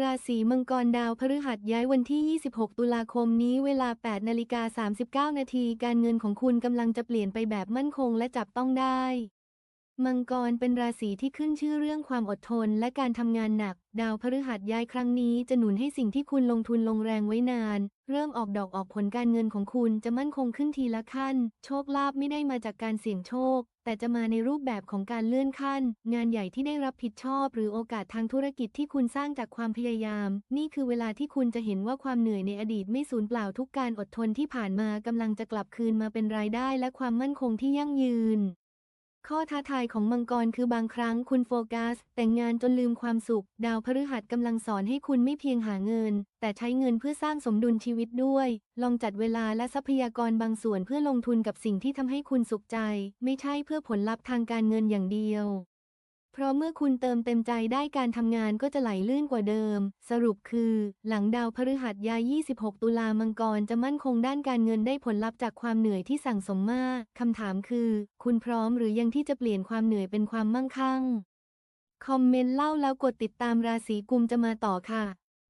ราศีมังกรดาวพฤหัสย้ายวันที่ 26 ตุลาคมนี้เวลา 8 นาฬิกา 39 นาที การเงินของคุณกำลังจะเปลี่ยนไปแบบมั่นคงและจับต้องได้ มังกรเป็นราศีที่ขึ้นชื่อเรื่องความอดทนและการทำงานหนัก ดาวพฤหัสย้ายครั้งนี้จะหนุนให้สิ่งที่คุณลงทุนลงแรงไว้นาน เริ่มออกดอกออกผลการเงินของคุณจะมั่นคงขึ้นทีละขั้น โชคลาภไม่ได้มาจากการเสี่ยงโชค แต่จะมาในรูปแบบของการเลื่อนขั้น งานใหญ่ที่ได้รับผิดชอบ หรือโอกาสทางธุรกิจที่คุณสร้างจากความพยายาม นี่คือเวลาที่คุณจะเห็นว่าความเหนื่อยในอดีตไม่สูญเปล่าทุกการอดทนที่ผ่านมากำลังจะกลับคืนมาเป็นรายได้ และความมั่นคงที่ยั่งยืน ข้อท้าทายของมังกรคือบางครั้งคุณโฟกัส แต่งงานจนลืมความสุข ดาวพฤหัสกำลังสอนให้คุณไม่เพียงหาเงิน แต่ใช้เงินเพื่อสร้างสมดุลชีวิตด้วย ลองจัดเวลาและทรัพยากรบางส่วนเพื่อลงทุนกับสิ่งที่ทำให้คุณสุขใจ ไม่ใช่เพื่อผลลัพธ์ทางการเงินอย่างเดียว เพราะเมื่อคุณเติมเต็มใจได้การทำงานก็จะไหลลื่นกว่าเดิม สรุปคือ หลังดาวพฤหัสย้าย 26 ตุลามังกรจะมั่นคงด้านการเงินได้ผลลัพธ์จากความเหนื่อยที่สั่งสมมากคำถามคือ คุณพร้อมหรือยังที่จะเปลี่ยนความเหนื่อยเป็นความมั่งคั่ง คอมเมนต์เล่าแล้วกดติดตามราศีกุมจะมาต่อค่ะ